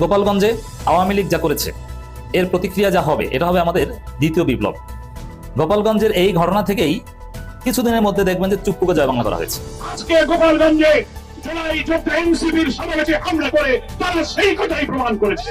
গোপালগঞ্জে আওয়ামী লীগ যা করেছে এর প্রতিক্রিয়া যা হবে এটা হবে আমাদের দ্বিতীয় বিপ্লব। গোপালগঞ্জের এই ঘটনা থেকেই কিছুদিনের মধ্যে দেখবেন যে চুপ্পুকে জয় বাংলা করা হয়েছে। আজকে গোপালগঞ্জে জুলাই যোদ্ধা এনসিবির সমাবেশে হামলা করে তারা সেই কথাই প্রমাণ করেছে।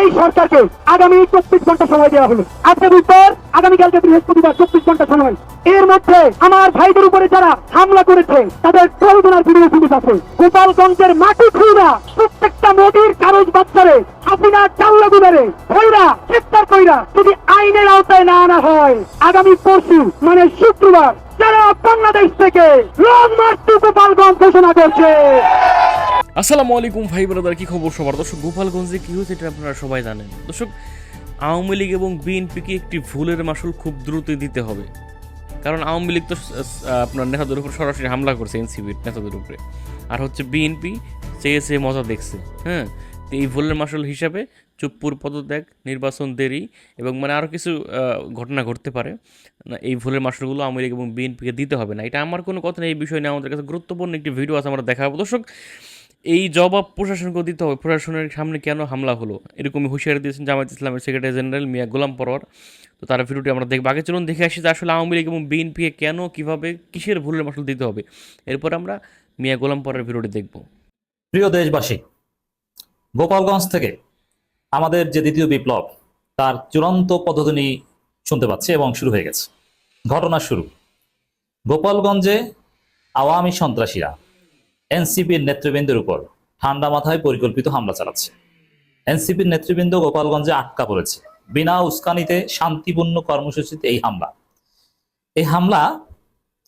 এই সরকারকে আগামী চব্বিশ ঘণ্টা সময় দেওয়া হলো। আজকে বুধবার আগামীকালকে বৃহস্পতিবার চব্বিশ ঘণ্টা সময়। এর মধ্যে আমার ভাইদের উপরে যারা হামলা করেছে তাদের প্রয়োজনের ভিডিও আছে। গোপালগঞ্জের মাটি খুঁড়া প্রত্যেকটা নদীর কাগজ বাচ্চারে হাসিনা চাল্লা গুদারে ভৈরা চিৎকার কইরা যদি আইনের আওতায় না আনা হয়, আগামী পরশু মানে শুক্রবার যারা বাংলাদেশ থেকে লং মার্চ টু গোপালগঞ্জ ঘোষণা করছে। আসসালামু আলাইকুম ভাই ব্রাদার, কি খবর সবার? দর্শক, গোপালগঞ্জে কি হয়েছে এটা আপনারা সবাই জানেন। দর্শক, আওয়ামী লীগ এবং বিএনপিকে একটি ভুলের মাসুল খুব দ্রুত দিতে হবে। কারণ আওয়ামী লীগ তো আপনার নেতাদের উপর সরাসরি হামলা করছে এনসিবির নেতাদের উপরে। আর হচ্ছে বিএনপি চেয়েছে মজা দেখছে। হ্যাঁ? তো এই ভুলের মাসুল হিসাবে চুপ্পুর পদত্যাগ নির্বাচন দেরি এবং মানে আরও কিছু ঘটনা ঘটতে পারে। না, এই ভুলের মাসুলগুলো আওয়ামী লীগ এবং বিএনপিকে দিতে হবে না। এটা আমার কোনো কথা নেই এই বিষয় নিয়ে আমাদের কাছে গুরুত্বপূর্ণ একটি ভিডিও আছে আমরা দেখাবো। দর্শক এই জবাব প্রশাসনকে দিতে হবে। প্রশাসনের সামনে কেন হামলা হলো? এরকমই হুঁশিয়ারি দিয়েছেন জামায়াত ইসলামের সেক্রেটারি জেনারেল মিয়া গোলাম পরোয়ার। তো তার ভিডিওটি আমরা দেখব। আগে চলুন দেখে আসি যে আসলে আওয়ামী লীগ এবং বিএনপিকে কেন কীভাবে কিসের ভুলের মাসুল দিতে হবে। এরপর আমরা মিয়া গোলাম পরের ভিডিওটি দেখব। প্রিয় দেশবাসী, গোপালগঞ্জ থেকে আমাদের যে দ্বিতীয় বিপ্লব, তার চূড়ান্ত পদ্ধতি শুনতে পাচ্ছি এবং শুরু হয়ে গেছে। ঘটনা শুরু। গোপালগঞ্জে আওয়ামী সন্ত্রাসীরা এনসিপির নেতৃবৃন্দের উপর ঠান্ডা মাথায় পরিকল্পিত হামলা চালাচ্ছে। এনসিপির নেতৃবৃন্দ গোপালগঞ্জে আটকা পড়েছে। বিনা উস্কানিতে শান্তিপূর্ণ কর্মসূচিতে এই হামলা। এই হামলা,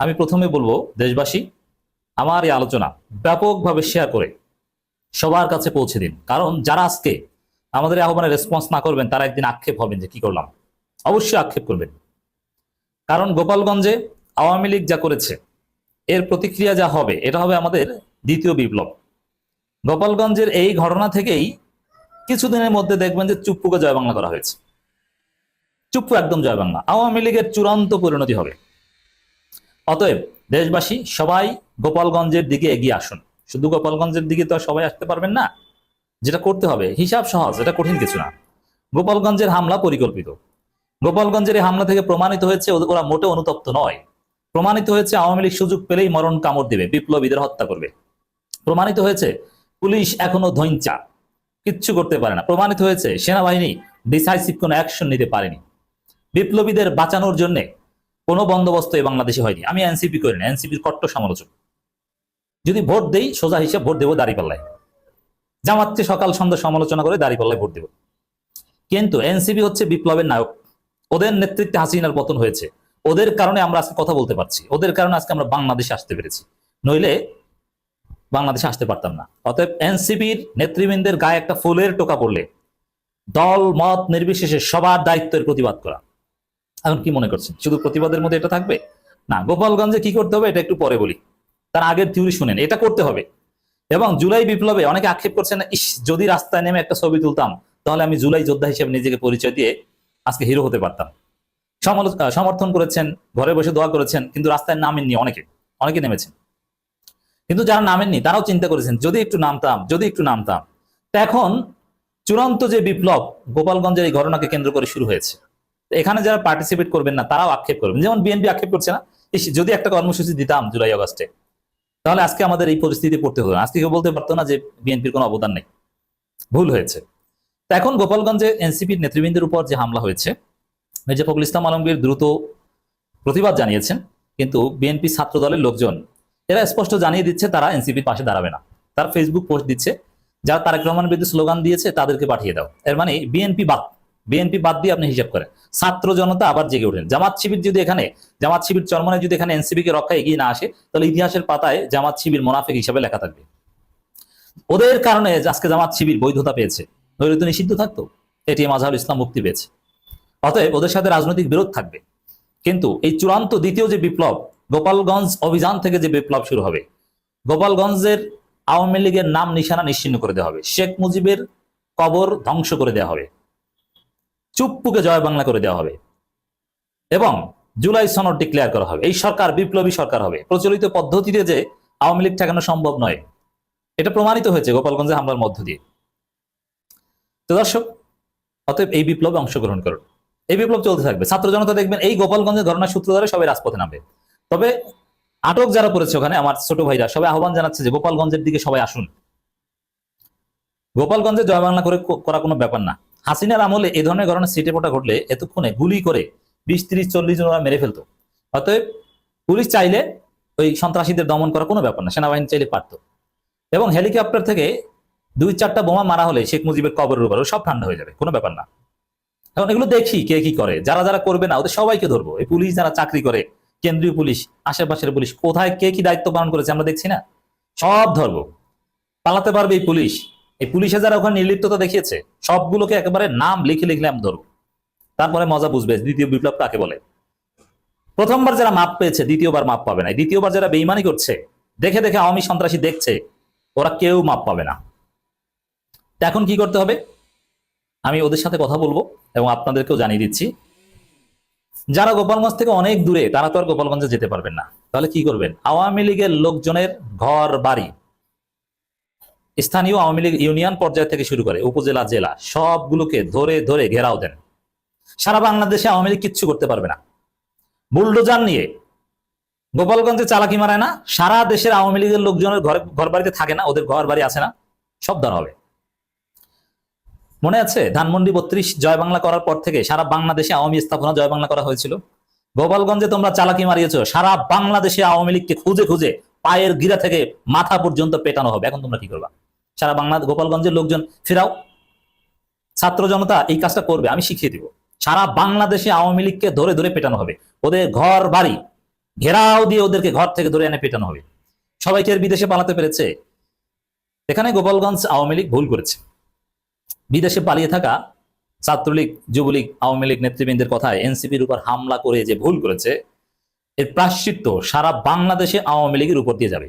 আমি প্রথমে বলব দেশবাসী, আমার এই আলোচনা ব্যাপকভাবে শেয়ার করে সবার কাছে পৌঁছে দিন। কারণ যারা আজকে আমাদের আহ্বানে রেসপন্স না করবেন, তারা একদিন আক্ষেপ হবেন যে কি করলাম। অবশ্যই আক্ষেপ করবেন। কারণ গোপালগঞ্জে আওয়ামী লীগ যা করেছে, এর প্রতিক্রিয়া যা হবে, এটা হবে আমাদের দ্বিতীয় বিপ্লব। গোপালগঞ্জের এই ঘটনা থেকেই কিছুদিনের মধ্যে দেখবেন যে চুপ্পুকে জয় বাংলা করা হয়েছে। চুপ্পু একদম জয় বাংলা আওয়ামী লীগের চূড়ান্ত পরিণতি হবে। অতএব দেশবাসী সবাই গোপালগঞ্জের দিকে এগিয়ে আসুন। শুধু গোপালগঞ্জের দিকে তো সবাই আসতে পারবেন না। যেটা করতে হবে, হিসাব সহজ, এটা কঠিন কিছু না। গোপালগঞ্জের হামলা পরিকল্পিত। গোপালগঞ্জের এই হামলা থেকে প্রমাণিত হয়েছে ওরা মোটে অনুতপ্ত নয়। প্রমাণিত হয়েছে, আওয়ামী লীগ সুযোগ পেলেই মরণ কামড় দেবে, বিপ্লবীদের হত্যা করবে। প্রমাণিত হয়েছে, পুলিশ এখনও ধৈঞ্চা কিচ্ছু করতে পারে না। প্রমাণিত হয়েছে, সেনাবাহিনী ডিসাইসিভ কোনো অ্যাকশন নিতে পারেনি। বিপ্লবীদের বাঁচানোর জন্য কোনো বন্দোবস্ত এই বাংলাদেশে হয়নি। আমি এনসিপি করি না এনসিপির কট্ট সমালোচক। যদি ভোট দেই, সোজা হিসেবে ভোট দেবো দাঁড়িপাল্লায়। জামাতকে সকাল সন্ধ্যা সমালোচনা করে দাঁড়িপাল্লায় ভোট দেব। কিন্তু এনসিপি হচ্ছে বিপ্লবের নায়ক। ওদের নেতৃত্বে হাসিনার পতন হয়েছে। ওদের কারণে আমরা আজকে কথা বলতে পারছি। ওদের কারণে আজকে আমরা বাংলাদেশে আসতে পেরেছি। নইলে বাংলাদেশে আসতে পারতাম না। অতএব এনসিপির নেতৃবৃন্দের গায়ে একটা ফুলের টোকা পড়লে দল, মত নির্বিশেষে সবার দায়িত্বের প্রতিবাদ করা। এখন কি মনে করছেন? শুধু প্রতিবাদের মধ্যে এটা থাকবে? না, গোপালগঞ্জে কি করতে হবে এটা একটু পরে বলি। তার আগের থিওরি শুনেন, এটা করতে হবে। এবং জুলাই বিপ্লবে অনেকে আক্ষেপ করছেন, ইস, যদি রাস্তায় নেমে একটা ছবি তুলতাম, তাহলে আমি জুলাই যোদ্ধা হিসেবে নিজেকে পরিচয় দিয়ে আজকে হিরো হতে পারতাম। সমর্থন করেছেন, ঘরে বসে দোয়া করেছেন, কিন্তু রাস্তায় নামেননি অনেকে অনেকে নেমেছেন। কিন্তু যারা নামেননি, তারাও চিন্তা করেছেন, যদি একটু নামতাম, যদি একটু নামতাম। তা এখন চূড়ান্ত যে বিপ্লব গোপালগঞ্জের এই ঘটনাকে কেন্দ্র করে শুরু হয়েছে। এখানে যারা পার্টিসিপেট করবেন না, তারাও আক্ষেপ করবেন। যেমন বিএনপি আক্ষেপ করছে না যদি একটা কর্মসূচি দিতাম জুলাই আগস্টে তাহলে আজকে আমাদের এই পরিস্থিতি পড়তে হতো না। আজকে কেউ বলতে পারতো না যে বিএনপির কোনো অবদান নেই। ভুল হয়েছে। তো এখন গোপালগঞ্জে এনসিপির নেতৃবৃন্দের উপর যে হামলা হয়েছে, মির্জা ফখরুল ইসলাম আলমগীর দ্রুত প্রতিবাদ জানিয়েছেন, কিন্তু বিএনপি ছাত্র দলের লোকজন, এরা স্পষ্ট জানিয়ে দিচ্ছে তারা এনসিপির পাশে দাঁড়াবে না। তার ফেসবুক পোস্ট দিচ্ছে যারা তারেক রহমানের বিরুদ্ধে স্লোগান দিয়েছে তাদেরকে পাঠিয়ে দাও। এর মানে বিএনপি বাদ বিএনপি বাদ দিয়ে আপনি হিসাব করেন। ছাত্র জনতা আবার জেগে ওঠেন জামাত শিবির যদি এখানে, জামাত শিবির চরমনে যদি এখানে এনসিপি কে রক্ষা এগিয়ে না আসে, তাহলে ইতিহাসের পাতায় জামাত শিবির মোনাফেক হিসাবে লেখা থাকবে। ওদের কারণে আজকে জামাত শিবির বৈধতা পেয়েছে। নইলে তো নিষিদ্ধ থাকতো। এটি আজহারুল ইসলাম মুক্তি পেয়েছে। অতএব ওদের সাথে রাজনৈতিক বিরোধ থাকবে। কিন্তু এই চূড়ান্ত দ্বিতীয় যে বিপ্লব, গোপালগঞ্জ অভিযান থেকে যে বিপ্লব শুরু হবে, গোপালগঞ্জের আওয়ামী লীগের নাম নিশানা নিশ্চিন্ন করে দেওয়া হবে। শেখ মুজিবের কবর ধ্বংস করে দেওয়া হবে। চুপ্পুকে জয় বাংলা করে দেওয়া হবে। এবং জুলাই সনদ ডিক্লেয়ার করা হবে। এই সরকার বিপ্লবী সরকার হবে। প্রচলিত পদ্ধতিতে যে আওয়ামী লীগ ঠেকানো সম্ভব নয়, এটা প্রমাণিত হয়েছে গোপালগঞ্জে হামলার মধ্য দিয়ে। তো দর্শক, অতএব এই বিপ্লবে অংশগ্রহণ করুন। এই বিপ্লব চলতে থাকবে। ছাত্র জনতা দেখবেন, এই গোপালগঞ্জের ঘটনার সূত্র ধরে সবাই রাজপথে নামবে। তবে আটক যারা করেছে ওখানে, আমার ছোট ভাইরা, সবাই আহ্বান জানাচ্ছে যে গোপালগঞ্জের দিকে সবাই আসুন। গোপালগঞ্জে জয় বাংলা করে করা কোনো ব্যাপার না। হাসিনার আমলে এই ধরনের ঘটনা সিটে পোটা ঘটলে এতক্ষণে গুলি করে বিশ, তিরিশ, চল্লিশ জন ওরা মেরে ফেলতো। অতএব পুলিশ চাইলে ওই সন্ত্রাসীদের দমন করা কোনো ব্যাপার না, সেনাবাহিনী চাইলে পারতো। এবং হেলিকপ্টার থেকে দুই, চারটা বোমা মারা হলে শেখ মুজিবের কবরের উপর সব ঠান্ডা হয়ে যাবে, কোনো ব্যাপার না। এখন এগুলো দেখি কে কি করে, যারা যারা করবে না, ওদের সবাইকে ধরবো। এই পুলিশ যারা চাকরি করে, কেন্দ্রীয় পুলিশ, আশেপাশের পুলিশ, কোথায় কে কি দায়িত্ব পালন করেছে আমরা দেখছি না। সব ধরবো। পালাতে পারবে এই পুলিশ এই পুলিশে যারা ওখানে নির্লিপ্ততা দেখিয়েছে, সবগুলোকে একেবারে নাম লিখে লিখলে আমি ধরবো। তারপরে মজা বুঝবে, দ্বিতীয় বিপ্লব কাকে বলে। প্রথমবার যারা মাপ পেয়েছে, দ্বিতীয়বার মাপ পাবে না। দ্বিতীয়বার যারা বেইমানি করছে, দেখে দেখে আওয়ামী সন্ত্রাসী দেখছে, ওরা কেউ মাপ পাবে না। এখন কি করতে হবে? আমি ওদের সাথে কথা বলব এবং আপনাদেরকেও জানিয়ে দিচ্ছি। যারা গোপালগঞ্জ থেকে অনেক দূরে, তারা তো আর গোপালগঞ্জে যেতে পারবেন না। তাহলে কি করবেন? আওয়ামী লীগের লোকজনের ঘর বাড়ি। স্থানীয় আওয়ামী লীগ ইউনিয়ন পর্যায় থেকে শুরু করে উপজেলা, জেলা সবগুলোকে ধরে ধরে ঘেরাও দেন। সারা বাংলাদেশে আওয়ামী লীগ কিচ্ছু করতে পারবে না। বুলডোজার নিয়ে গোপালগঞ্জে চালাকি মারায় না, সারা দেশের আওয়ামী লীগের লোকজনের ঘরে ঘর বাড়িতে থাকে না, ওদের ঘর বাড়ি আছে না সব ধরা হবে। মনে আছে, ধানমন্ডি বত্রিশ জয় বাংলা করার পর থেকে সারা বাংলাদেশে আওয়ামী স্থাপনা জয় বাংলা করা হয়েছিল? গোপালগঞ্জে তোমরা চালাকি মারিয়েছ, সারা বাংলাদেশে আওয়ামী লীগকে খুঁজে খুঁজে পায়ের গিরা থেকে মাথা পর্যন্ত পেটানো হবে। এখন তোমরা কি করবা? সারা বাংলা গোপালগঞ্জের লোকজন, ফেরাও। ছাত্র জনতা এই কাজটা করবে, আমি শিখিয়ে দিব। সারা বাংলাদেশে আওয়ামী লীগকে ধরে ধরে পেটানো হবে। ওদের ঘর, বাড়ি, ঘেরাও দিয়ে ওদেরকে ঘর থেকে ধরে এনে পেটানো হবে। সবাইকে এর বিদেশে পালাতে পেরেছে। এখানে গোপালগঞ্জ আওয়ামী লীগ ভুল করেছে। বিদেশে পালিয়ে থাকা ছাত্রলীগ, যুবলীগ, আওয়ামী লীগ নেতৃবৃন্দের কথায় এনসিপির উপর হামলা করে যে ভুল করেছে, এর প্রাশ্চিত্য সারা বাংলাদেশে আওয়ামী লীগের উপর দিয়ে যাবে।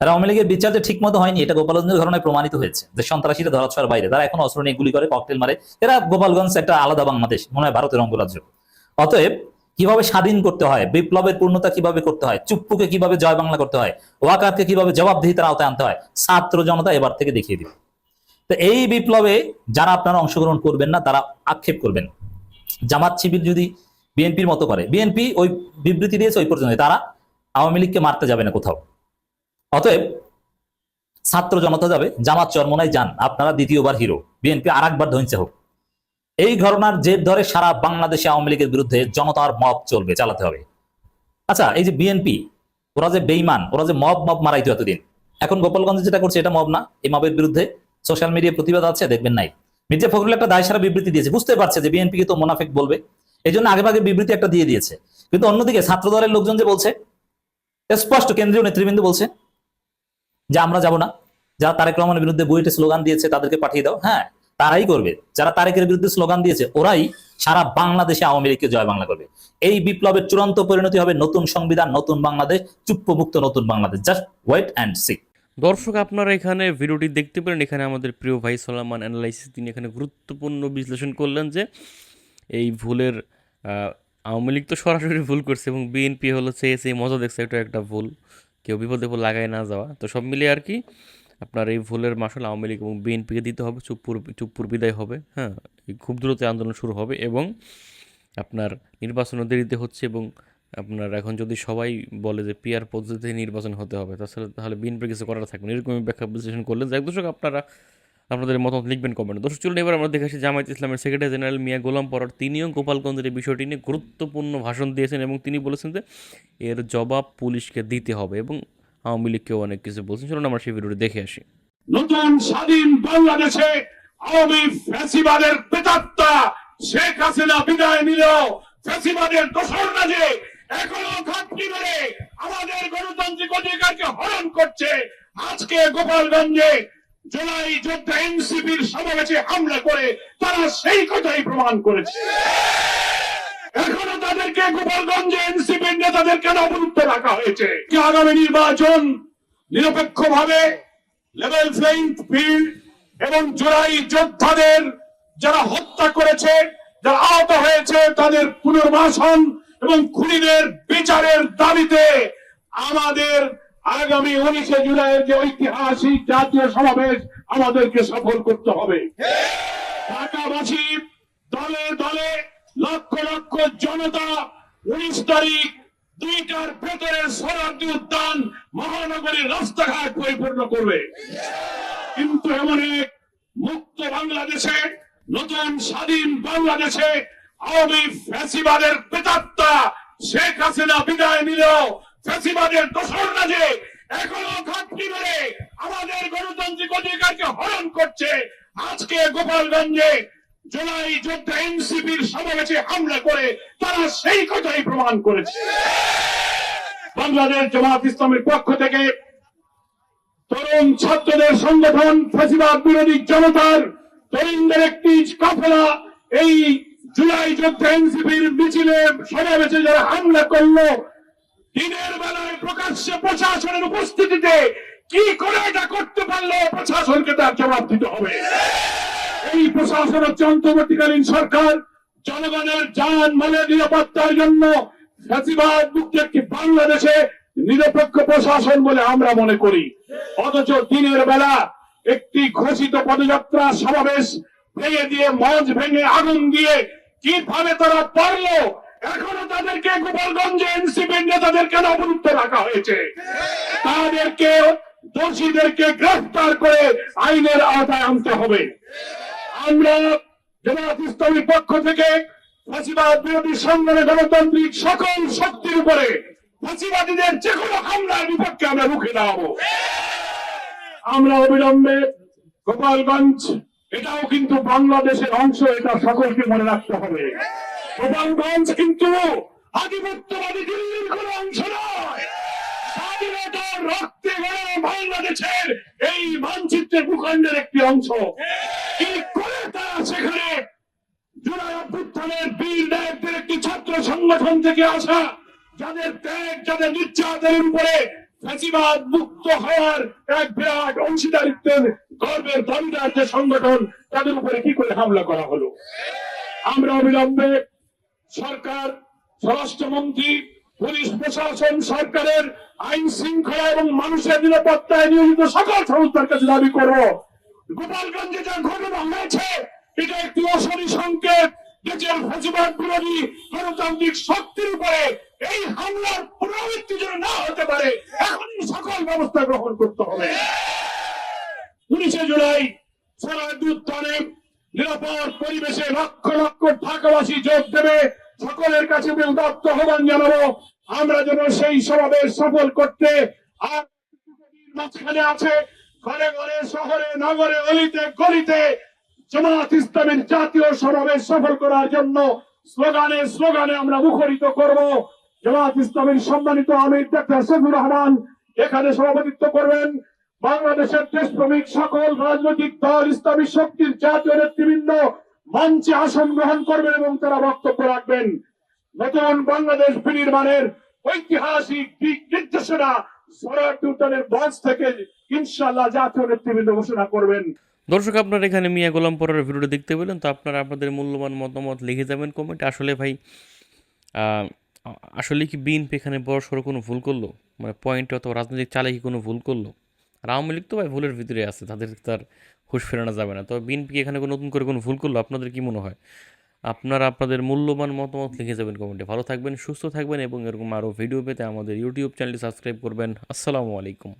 আওয়ামী লীগের বিচার যে ঠিক মতো হয়নি, এটা গোপালগঞ্জের ঘটনায় প্রমাণিত হয়েছে যে সন্ত্রাসীরা ধরাছোঁয়ার বাইরে। তারা এখন অস্ত্র নিয়ে গুলি করে ককটেল মারে। এরা গোপালগঞ্জ একটা আলাদা বাংলাদেশ, মনে হয় ভারতের অঙ্গরাজ্য। অতএব কীভাবে স্বাধীন করতে হয়, বিপ্লবের পূর্ণতা কীভাবে করতে হয়, চুপ্পুকে কীভাবে জয় বাংলা করতে হয়, ওয়াকারকে কীভাবে জবাবদিহিতার আওতায় আনতে হয়, ছাত্র জনতা এবার থেকে দেখিয়ে দিবে। তো এই বিপ্লবে যারা আপনারা অংশগ্রহণ করবেন না, তারা আক্ষেপ করবেন। জামাত শিবির যদি বিএনপির মতো করে, বিএনপি ওই বিবৃতি দিয়েছে ওই পর্যন্ত তারা আওয়ামী লীগকে মারতে যাবে না কোথাও। অতএব ছাত্র জনতা যাবে, জামাত চরমনায় যান, আপনারা দ্বিতীয়বার হিরো, বিএনপি আর একবার ধৈর্য হোক। এই ঘটনার জের ধরে সারা বাংলাদেশে আওয়ামী লীগের বিরুদ্ধে জনতার মব চলবে, চালাতে হবে। আচ্ছা এই যে বিএনপি, ওরা যে বেইমান ওরা যে মব মব মারাইতো এতদিন, এখন গোপালগঞ্জে যেটা করছে এটা মব না, এই মবের বিরুদ্ধে সোশ্যাল মিডিয়ায় প্রতিবাদ আছে, দেখবেন নাই। মির্জা ফখরুল একটা দায়সারা বিবৃতি দিয়েছে, বুঝতে পারছে যে বিএনপি কে তো মোনাফেক বলবে এই জন্য আগে ভাগে বিবৃতি একটা দিয়ে দিয়েছে। কিন্তু অন্যদিকে ছাত্র দলের লোকজন যে বলছে, স্পষ্ট কেন্দ্রীয় নেতৃবৃন্দ বলছে যে আমরা যাব না। যারা তারেক রহমানের বিরুদ্ধে বুয়েটে স্লোগান দিয়েছে, তাদেরকে পাঠিয়ে দাও। হ্যাঁ তারাই করবে। যারা তারেকের বিরুদ্ধে স্লোগান দিয়েছে, ওরাই সারা বাংলাদেশে আওয়ামী লীগকে জয় বাংলা করবে। এই বিপ্লবের চূড়ান্ত পরিণতি হবে নতুন সংবিধান, নতুন বাংলাদেশ চুপ্প মুক্ত নতুন Bangladesh. Just wait and see দর্শক, আপনারা এখানে ভিডিওটি দেখতে পারেন এখানে আমাদের প্রিয় ভাই সোলামান অ্যানালাইসিস তিনি এখানে গুরুত্বপূর্ণ বিশ্লেষণ করলেন যে এই ভুলের আওয়ামী লীগ তো সরাসরি ভুল করছে এবং বিএনপি হলো এই মজা দেখছে, এটা একটা ভুল। কেউ বিপদে লাগায় না যাওয়া। তো সব মিলিয়ে আর কি আপনার এই ভুলের মাসল আওয়ামী লীগ এবং বিএনপিকে দিতে হবে চুপপুর চুপপুর বিদায় হবে হ্যাঁ? খুব দ্রুত আন্দোলন শুরু হবে এবং আপনার নির্বাচনও দেরিতে হচ্ছে এবং আপনার এখন যদি সবাই বলে যে পিয়ার পদ্ধতিতে নির্বাচন হতে হবে, তাহলে তাহলে বিএনপির কিছু করার থাকবে এরকমই ব্যাখ্যা বিশ্লেষণ করলেন। এক দর্শক, আপনারা আপনাদের মতামত লিখবেন কমেন্ট দর্শক, চলুন এবার আমরা দেখে আসি জামায়াত ইসলামের সেক্রেটারি জেনারেল মিয়া গোলাম পরার তিনিও গোপালগঞ্জের এই বিষয়টি নিয়ে গুরুত্বপূর্ণ ভাষণ দিয়েছেন এবং তিনি বলেছেন যে এর জবাব পুলিশকে দিতে হবে এবং আওয়ামী লীগকেও অনেক কিছু বলছেন। চলুন আমরা সেই ভিডিওটি দেখে আসি। নতুন স্বাধীন বাংলাদেশে আওয়ামী ফ্যাসিবাদের প্রেতাত্মা শেখ হাসিনা বিদায় নিল। ফ্যাসিবাদের দোসর যে এখনও ঘাটতি করে আমাদের গণতান্ত্রিক অধিকারকে হরণ করছে। আজকে গোপালগঞ্জে জুলাই যোদ্ধা এনসিপির সমাবেশে হামলা করে তারা সেই কথাই প্রমাণ করেছে। এখনও তাদেরকে গোপালগঞ্জে এনসিপির অবরুদ্ধ রাখা হয়েছে। কি আগামী নির্বাচন নিরপেক্ষভাবে লেভেল প্লেইং ফিল্ড এবং জোড়াই যোদ্ধাদের যারা হত্যা করেছে, যারা আহত হয়েছে, তাদের পুনর্বাসন এবং খুনিদের বিচারের দাবিতে আমাদের আগামী উনিশে জুলাইয়ের যে ঐতিহাসিক জাতীয় সমাবেশ আমাদেরকে সফল করতে হবে। ঢাকাবাসী দলে দলে লক্ষ লক্ষ জনতা উনিশ তারিখ দুইটার ভেতরে সরার্দি উদ্যান মহানগরীর রাস্তাঘাট পরিপূর্ণ করবে। কিন্তু এমন এক মুক্ত বাংলাদেশে, নতুন স্বাধীন বাংলাদেশে আওয়ামী ফ্যাসিবাদের প্রেতাত্মা শেখ হাসিনা বিদায় নিল ফ্যাসিবাদের দোসররা যে, এখনও ঘাটতি মেরে আমাদের গণতান্ত্রিক অধিকারকে হরণ করছে। আজকে গোপালগঞ্জে জুলাই যোদ্ধা এনসিপির সমাবেশে হামলা করে তারা সেই কথাই প্রমাণ করেছে। বাংলাদেশ জামাত ইসলামের পক্ষ থেকে তরুণ ছাত্রদের সংগঠন ফেসিবাদ বিরোধী জনতার তরুণদের একটি কাফেলা এই জুলাই যোদ্ধা এনসিপির মিছিলে সমাবেশে যারা হামলা করল দিনের বেলায় প্রকাশ্যে প্রশাসনের উপস্থিতিতে কি করে এটা করতে পারল প্রশাসনকে তার জবাব দিতে হবে? এই প্রশাসন হচ্ছে অন্তর্বর্তীকালীন সরকার। জনগণের যান মালের নিরাপত্তার জন্য বাংলাদেশে নিরপেক্ষ প্রশাসন বলে আমরা মনে করি। অথচ দিনের বেলা একটি ঘোষিত পদযাত্রা সমাবেশ ভেঙে দিয়ে, মঞ্চ ভেঙে আগুন দিয়ে কীভাবে তারা পারল এখনও তাদেরকে গোপালগঞ্জে এনসিপি নেতাদের কেন অবরুদ্ধ রাখা হয়েছে। তাদেরকে দোষীদেরকে গ্রেফতার করে আইনের আওতায় আনতে হবে। আমরা জামাত ইসলামীর পক্ষ থেকে ফাঁসিবাদ বিরোধী সংগ্রামে গণতান্ত্রিক সকল শক্তির উপরে ফাঁসিবাদীদের যে কোনো হামলার বিপক্ষে আমরা রুখে দাঁড়াবো। আমরা অবিলম্বে গোপালগঞ্জ, এটাও কিন্তু বাংলাদেশের অংশ, এটা সকলকে মনে রাখতে হবে। গোপালগঞ্জ কিন্তু আধিপত্যবাদী দিল্লির কোন অংশ নয়। স্বাধীনতার রক্তে গড়া বাংলাদেশের এই মানচিত্রের ভূখণ্ডের একটি অংশ। কি করে তারা সেখানে সংগঠন থেকে আসা ত্যাগ, যাদের এক বিরাট অংশীদারিত্বের গর্বের দাবিদার যে সংগঠন, তাদের উপরে কি করে হামলা করা হলো? আমরা অবিলম্বে সরকার, স্বরাষ্ট্রমন্ত্রী, পুলিশ প্রশাসন, সরকারের আইন শৃঙ্খলা এবং মানুষের নিরাপত্তায় নিয়োজিত সকল সংস্থার কাছে দাবি করব। গোপালগঞ্জে যা ঘটনা হয়েছে, এটা একটি অশনি সংকেত। দেশের বিরোধী গণতান্ত্রিক শক্তির উপরে এই হামলার পুনরাবৃত্তি যেন না হতে পারে, এখনই সকল ব্যবস্থা গ্রহণ করতে হবে। উনিশে জুলাই সরাসরি উত্থানে নিরাপদ পরিবেশে লক্ষ লক্ষ ঢাকাবাসী যোগ দেবে। সকলের কাছে উদাত্ত আহ্বান জানাব। আমরা যেন সেই সমাবেশ সফল করতে আর মাঝখানে আছে ঘরে ঘরে, শহরে, নগরে, অলিতে, গলিতে জামাত ইসলামের জাতীয় সমাবেশ সফল করার জন্য স্লোগানে স্লোগানে আমরা মুখরিত করব। জামাত ইসলামের সম্মানিত আমির ডাক্তার শফিউর রহমান এখানে সভাপতিত্ব করবেন। বাংলাদেশের দেশপ্রেমিক সকল রাজনৈতিক দল, ইসলামী শক্তির জাতীয় নেতৃবৃন্দ মঞ্চে আসন গ্রহণ করবেন এবং তারা বক্তব্য রাখবেন। নতুন বাংলাদেশ বিনির্মাণের ঐতিহাসিক নির্দেশনা সরাটি উদ্যানের মঞ্চ থেকে ইনশাল্লাহ জাতীয় নেতৃবৃন্দ ঘোষণা করবেন। দর্শক, আপনারা এখানে মিয়া গোলাম পরার ভিডিওটা দেখতে পেলেন, তো আপনারা আপনাদের মূল্যবান মতামত লিখে যাবেন কমেন্টে আসলে ভাই আসলে কি বিএনপি এখানে বড় সড়ো কোনো ভুল করল? মানে পয়েন্ট অথবা রাজনৈতিক চালে কি কোনো ভুল করল? আর আওয়ামী লীগ তো ভাই ভুলের ভিতরে আছে, তাদের তার হুশ ফেরানো যাবে না। তবে বিএনপি এখানে কোনো নতুন করে কোনো ভুল করল? আপনাদের কি মনে হয়? আপনারা আপনাদের মূল্যবান মতামত লিখে যাবেন কমেন্টে ভালো থাকবেন, সুস্থ থাকবেন এবং এরকম আরও ভিডিও পেতে আমাদের ইউটিউব চ্যানেলটি সাবস্ক্রাইব করবেন। আসসালামু আলাইকুম।